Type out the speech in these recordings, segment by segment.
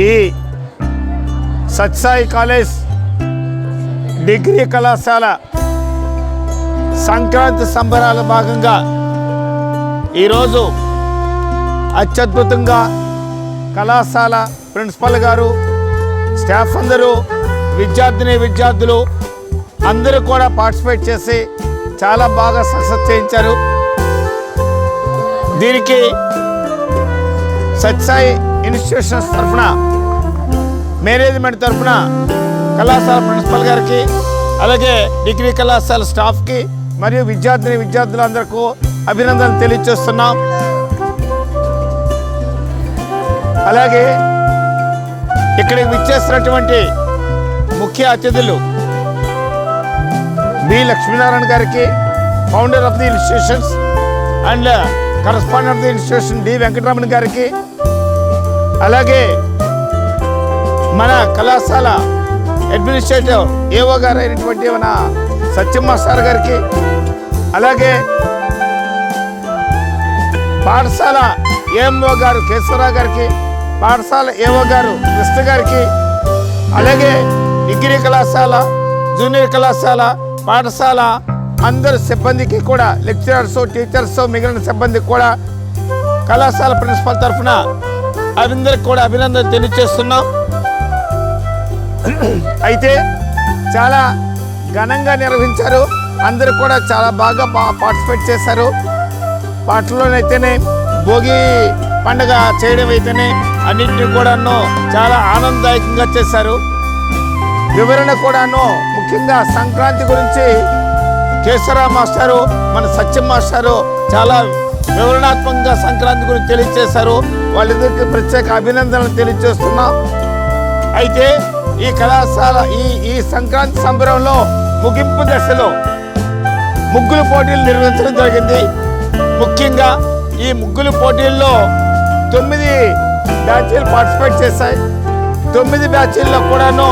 ఈ సత్సాయి college degree కళాశాల సంక్రాంతి సంబరాల భాగంగా ఈరోజు అత్యద్భుతంగా కళాశాల ప్రిన్సిపల్ గారు స్టాఫ్ అందరూ విద్యార్థిని విద్యార్థులు అందరూ కూడా పార్టిసిపేట్ చేసి చాలా బాగా సక్సెస్ చేయించారు. దీనికి సత్సాయి ఇన్స్టిట్యూషన్స్ తరఫున మేనేజ్మెంట్ తరఫున కళాశాల ప్రిన్సిపల్ గారికి అలాగే డిగ్రీ కళాశాల స్టాఫ్కి మరియు విద్యార్థిని విద్యార్థులందరికీ అభినందనలు తెలియజేస్తున్నాం. అలాగే ఇక్కడికి విచ్చేస్తున్నటువంటి ముఖ్య అతిథులు బి లక్ష్మీనారాయణ గారికి founder of the institutions and correspondent of the institution D Venkataramana గారికి అలాగే మన కళాశాల అడ్మినిస్ట్రేటివ్ ఏఓ గారు అయినటువంటి మన సత్యమ్మ సార్ గారికి అలాగే పాఠశాల ఏఎంఓ గారు కేశవరావు గారికి పాఠశాల ఏఓ గారు కృష్ణ గారికి అలాగే డిగ్రీ కళాశాల జూనియర్ కళాశాల పాఠశాల అందరు సిబ్బందికి కూడా లెక్చరర్స్ టీచర్స్ మిగిలిన సిబ్బందికి కూడా కళాశాల ప్రిన్సిపల్ తరఫున అందరికి కూడా అభినందన తెలియజేస్తున్నాం. అయితే చాలా ఘనంగా నిర్వహించారు. అందరూ కూడా చాలా బాగా పార్టిసిపేట్ చేశారు. పాటల్లోనైతేనే భోగి పండుగ చేయడం అయితేనే అన్నింటినీ కూడాను చాలా ఆనందదాయకంగా చేశారు. వివరణ కూడాను ముఖ్యంగా సంక్రాంతి గురించి కేసరా మాస్టారు మన సత్యం మాస్టారు చాలా వివరణాత్మకంగా సంక్రాంతి గురించి తెలియజేశారు వాళ్ళిద్దరికి ప్రత్యేక అభినందనలు తెలియజేస్తున్నాం. అయితే ఈ కళాశాల ఈ ఈ సంక్రాంతి సంబరంలో ముగింపు దశలో ముగ్గులు పోటీలు నిర్వహించడం జరిగింది. ముఖ్యంగా ఈ ముగ్గులు పోటీల్లో తొమ్మిది బ్యాచీలు పార్టిసిపేట్ చేశాయి. తొమ్మిది బ్యాచీల్లో కూడాను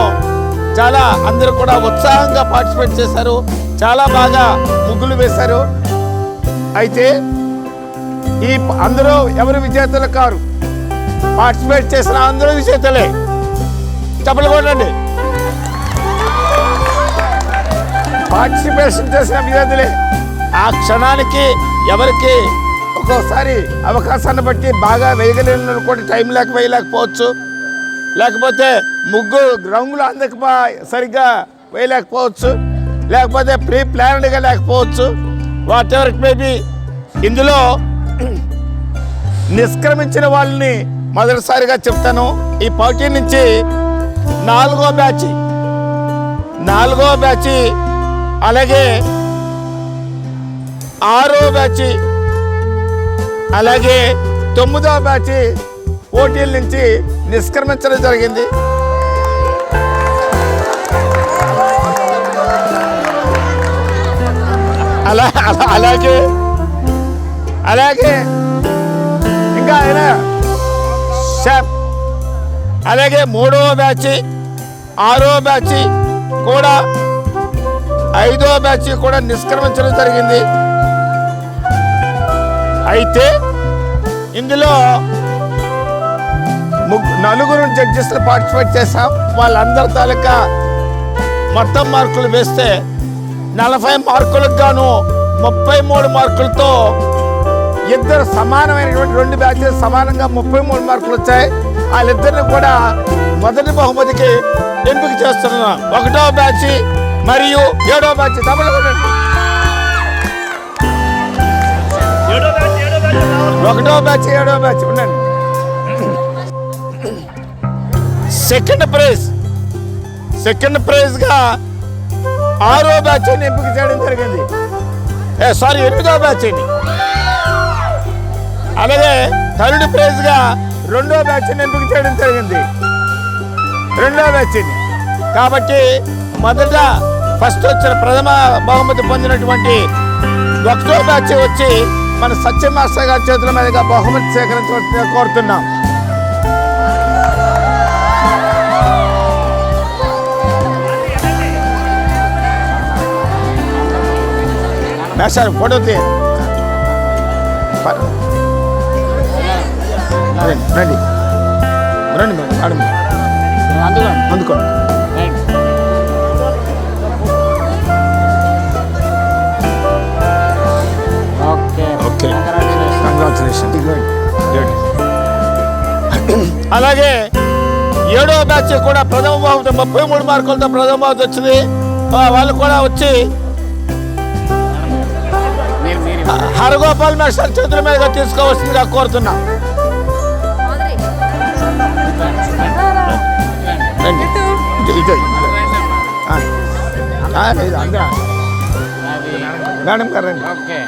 చాలా అందరూ కూడా ఉత్సాహంగా పార్టిసిపేట్ చేశారు. చాలా బాగా ముగ్గులు వేశారు. అయితే ఈ అందరూ ఎవరు విజేతలు కారు? పార్టిసిపేట్ చేసిన అందరూ విజేతలే. చెప్పలు కొట్టండి. పార్టిసిపేషన్ చేసిన విజేతలే. ఆ క్షణానికి ఎవరికి ఒక్కోసారి అవకాశాన్ని బట్టి బాగా వేయగలిగిన కూడా టైం లేక వేయలేకపోవచ్చు. లేకపోతే ముగ్గు రంగులు అందక సరిగ్గా వేయలేకపోవచ్చు. లేకపోతే ప్రీ ప్లాన్డ్గా లేకపోవచ్చు. వాట్ ఎవర్ మేబీ ఇందులో నిష్క్రమించిన వాళ్ళని మొదటిసారిగా చెప్తాను. ఈ పోటీ నుంచి నాలుగో బ్యాచ్ నాలుగో బ్యాచ్ అలాగే ఆరో బ్యాచ్ అలాగే తొమ్మిదో బ్యాచ్ పోటీల నుంచి నిష్క్రమించడం జరిగింది. అలా అలా అలాగే. అలాగే. ఇంకా ఆయన షాప్. అలాగే మూడవ బ్యాచ్ ఆరో బ్యాచ్ కూడా ఐదో బ్యాచ్ కూడా నిష్క్రమించడం జరిగింది. అయితే ఇందులో నలుగురు జడ్జిస్లు పార్టిసిపేట్ చేశాం. వాళ్ళందరి తాలూకా మొత్తం మార్కులు వేస్తే నలభై మార్కులకు గాను ముప్పై మూడు మార్కులతో ఇద్దరు సమానమైనటువంటి రెండు బ్యాచెస్ సమానంగా ముప్పై మూడు మార్కులు వచ్చాయి. వాళ్ళిద్దరిని కూడా మొదటి బహుమతికి ఎంపిక చేస్తున్నాం. ఒకటో బ్యాచ్ మరియు ఏడో బ్యాచ్ తమిళ ఒకటో బ్యాచ్ ఏడో బ్యాచ్ ఉండండి. Second prize. సెకండ్ ప్రైజ్గా ఆరో బ్యాచ్ అని ఎంపిక చేయడం జరిగింది. ఏ సారీ ఎనిమిదో బ్యాచ్ అని అలాగే థర్డ్ ప్రైజ్గా రెండో బ్యాచ్ని ఎంపిక చేయడం జరిగింది. రెండో బ్యాచ్ని. కాబట్టి మొదట ఫస్ట్ వచ్చిన ప్రథమ బహుమతి పొందినటువంటి ఒకటో బ్యాచ్ వచ్చి మన సత్యమాస్టర్ గారి చేతుల మీదుగా బహుమతి సేకరించవలసిందిగా కోరుతున్నాం. మేస్టర్ ఫోటో తీ రండి, రండి మేడం మేడం అందులో అందుకోండి కంగ్రాచులేషన్ అలాగే ఏడో బ్యాచ్ కూడా ప్రథమ బహుమతి ముప్పై మూడు మార్కులతో ప్రథమ బహుమతి వచ్చింది. వాళ్ళు కూడా వచ్చి హరగోపాల్ మేస్టర్ చేతుల మీదుగా తీసుకోవాల్సిందిగా కోరుతున్నా. రండి. ఇటు, ఇటు. ఆ. ఆ, లేదు, అందరూ. అది మేడం గారు రండి. ఓకే.